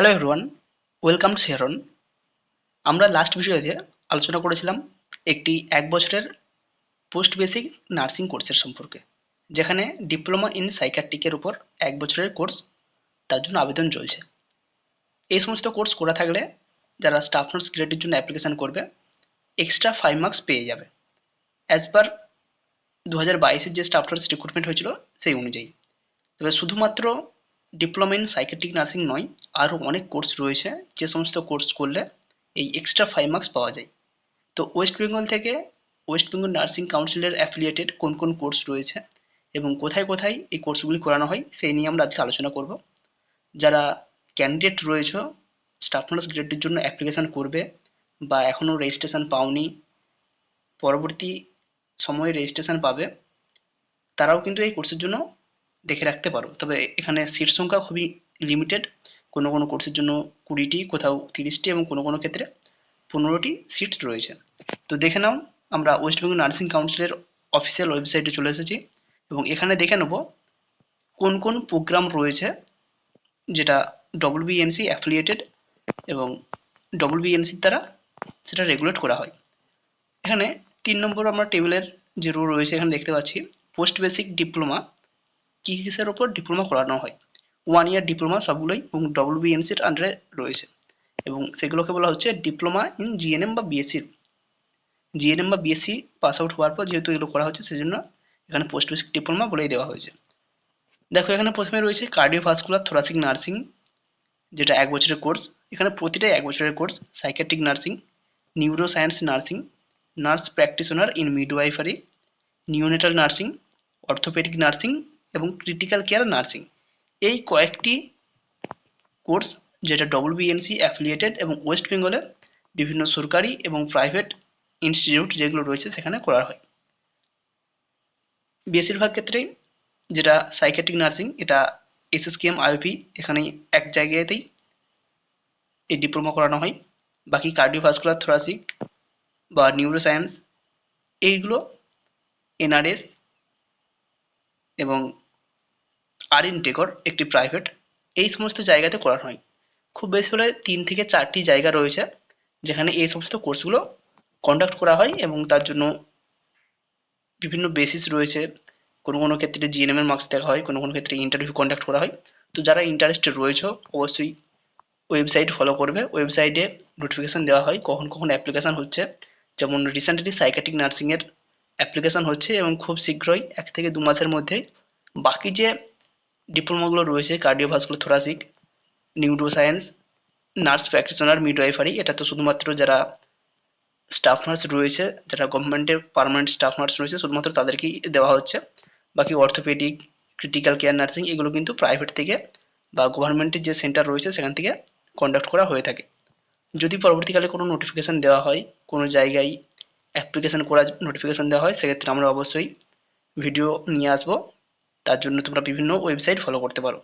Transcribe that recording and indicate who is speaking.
Speaker 1: Hello everyone welcome to Sharon আমরা last ভিডিওতে আলোচনা করেছিলাম, একটি এক বছরের পোস্ট বেসিক নার্সিং কোর্সের সম্পর্কে, যেখানে ডিপ্লোমা ইন সাইকাট্রিকের উপর এক বছরের কোর্স তার জন্য আবেদন চলছে। এই সমস্ত কোর্স করা থাকলে যারা স্টাফ নার্স গ্রেডের জন্য অ্যাপ্লিকেশান করবে এক্সট্রা ফাইভ মার্কস পেয়ে যাবে। অ্যাজ পার দু হাজার বাইশের যে স্টাফ নার্স রিক্রুটমেন্ট হয়েছিল, সেই অনুযায়ী। তবে শুধুমাত্র ডিপ্লোমা ইন সাইকেট্রিক নার্সিং নয় আরও অনেক কোর্স রয়েছে, যে সমস্ত কোর্স করলে এই এক্সট্রা ফাইভ মার্কস পাওয়া যায়। তো ওয়েস্ট বেঙ্গল থেকে ওয়েস্ট বেঙ্গল নার্সিং কাউন্সিলের অ্যাফিলিয়েটেড কোন কোন কোর্স রয়েছে এবং কোথায় কোথায় এই কোর্সগুলি করানো হয়, সেই নিয়ে আমরা আজকে আলোচনা করব। যারা ক্যান্ডিডেট রয়েছে স্টাফ নার্স গ্রেডের জন্য অ্যাপ্লিকেশান করবে বা এখনও রেজিস্ট্রেশন পাওনি, পরবর্তী সময়ে রেজিস্ট্রেশন পাবে, তারাও কিন্তু এই কোর্সের জন্য দেখে রাখতে পারো। তবে এখানে সিট সংখ্যা খুবই লিমিটেড কোনো কোনো কোর্সের জন্য কুড়িটি, কোথাও তিরিশটি এবং কোনো কোনো ক্ষেত্রে পনেরোটি সিট রয়েছে। তো দেখে নাও, আমরা ওয়েস্ট বেঙ্গল নার্সিং কাউন্সিলের অফিসিয়াল ওয়েবসাইটে চলে এসেছি এবং এখানে দেখে নেব কোন কোন প্রোগ্রাম রয়েছে যেটা ডব্লিউ বিএমসি অ্যাফিলিয়েটেড এবং ডব্লিউ বিএমসির দ্বারা সেটা রেগুলেট করা হয়। এখানে তিন নম্বর আমরা টেবিলের যে রো রয়েছে, এখানে দেখতে পাচ্ছি পোস্ট বেসিক ডিপ্লোমা কী কিসের ওপর ডিপ্লোমা করানো হয়? ওয়ান ইয়ার ডিপ্লোমা সবগুলোই এবং ডব্লিউ বিএমসির আন্ডারে রয়েছে এবং সেগুলোকে বলা হচ্ছে ডিপ্লোমা ইন জিএনএম বা বিএসসির জিএনএম বা বিএসসি পাস আউট হওয়ার পর যেহেতু এগুলো করা হচ্ছে, সেজন্য এখানে পোস্ট বেসিক ডিপ্লোমা বলেই দেওয়া হয়েছে। দেখো, এখানে প্রথমে রয়েছে কার্ডিওভাস্কুলার থোরাসিক নার্সিং যেটা এক বছরের কোর্স এখানে প্রতিটাই এক বছরের course psychiatric nursing neuro science nursing nurse practitioner in midwifery neonatal nursing orthopaedic nursing এবং ক্রিটিক্যাল কেয়ার নার্সিং এই কয়েকটি কোর্স যেটা ডব্লিউবিএনসি অ্যাফিলিয়েটেড এবং ওয়েস্ট বেঙ্গলে বিভিন্ন সরকারি এবং প্রাইভেট ইনস্টিটিউট যেগুলো রয়েছে সেখানে করা হয়। বেশিরভাগ ক্ষেত্রেই যেটা সাইকেট্রিক নার্সিং এটা এসএসকেএম আইওপি এখানে এক জায়গাতেই এই ডিপ্লোমা করানো হয়। বাকি কার্ডিওভাস্কুলার থোরাসিক বা নিউরোসায়েন্স এইগুলো এনআরএস এবং আর ইনটেকর একটি প্রাইভেট এই সমস্ত জায়গাতে করা হয়। খুব বেশি হলে তিন থেকে চারটি জায়গা রয়েছে, যেখানে এই সমস্ত কোর্সগুলো কন্ডাক্ট করা হয় এবং তার জন্য বিভিন্ন বেসিস রয়েছে। কোনো কোনো ক্ষেত্রে জিএনএম এর মার্কস দেখা হয়, কোনো কোনো ক্ষেত্রে ইন্টারভিউ কন্ডাক্ট করা হয়। তো যারা ইন্টারেস্টেড রয়েছে, অবশ্যই ওয়েবসাইট ফলো করবে। ওয়েবসাইটে নোটিফিকেশান দেওয়া হয়, কখন কখন অ্যাপ্লিকেশান হচ্ছে। যেমন রিসেন্টলি সাইকেটিক নার্সিংয়ের অ্যাপ্লিকেশান হচ্ছে এবং খুব শীঘ্রই এক থেকে দু মাসের মধ্যে বাকি যে ডিপ্লোমাগুলো রয়েছে cardiovascular thoracic neuro science nurse practitioner midwifery এটা তো শুধুমাত্র যারা স্টাফ নার্স রয়েছে, যারা গভর্নমেন্টের পারমানেন্ট স্টাফ নার্স রয়েছে, শুধুমাত্র তাদেরকেই দেওয়া হচ্ছে। বাকি অর্থোপেডিক ক্রিটিক্যাল কেয়ার নার্সিং এগুলো কিন্তু প্রাইভেট থেকে বা গভর্নমেন্টের যে সেন্টার রয়েছে, সেখান থেকে কন্ডাক্ট করা হয়ে থাকে। যদি পরবর্তীকালে কোনো নোটিফিকেশান দেওয়া হয়, কোনো জায়গায় অ্যাপ্লিকেশান করার নোটিফিকেশান দেওয়া হয়, সেক্ষেত্রে আমরা অবশ্যই ভিডিও নিয়ে আসব। তার জন্য তোমরা বিভিন্ন ওয়েবসাইট ফলো করতে পারো।